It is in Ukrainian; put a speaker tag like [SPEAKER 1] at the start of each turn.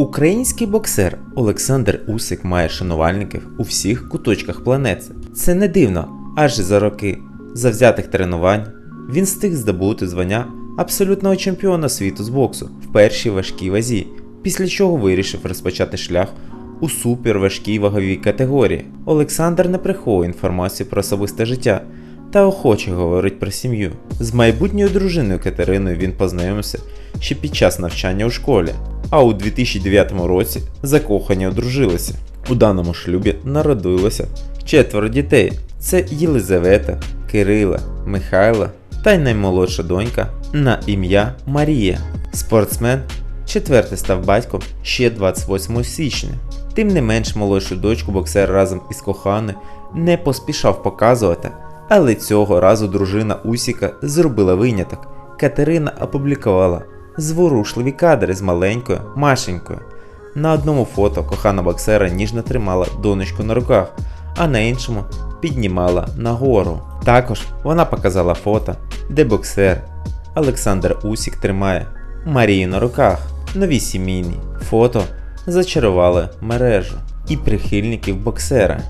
[SPEAKER 1] Український боксер Олександр Усик має шанувальників у всіх куточках планети. Це не дивно, адже за роки завзятих тренувань він встиг здобути звання абсолютного чемпіона світу з боксу в першій важкій вазі, після чого вирішив розпочати шлях у суперважкій ваговій категорії. Олександр не приховує інформацію про особисте життя та охоче говорить про сім'ю. З майбутньою дружиною Катериною він познайомився ще під час навчання у школі, а у 2009 році закохані одружилися. У даному шлюбі народилося четверо дітей: це Єлизавета, Кирила, Михайла та й наймолодша донька на ім'я Марія. Спортсмен четвертий став батьком ще 28 січня. Тим не менш молодшу дочку боксер разом із коханою не поспішав показувати, але цього разу дружина Усіка зробила виняток. Катерина опублікувала зворушливі кадри з маленькою Машенькою. На одному фото кохана боксера ніжно тримала донечку на руках, а на іншому піднімала нагору. Також вона показала фото, де боксер Олександр Усік тримає Марію на руках. Нові сімейні фото зачарували мережу і прихильників боксера.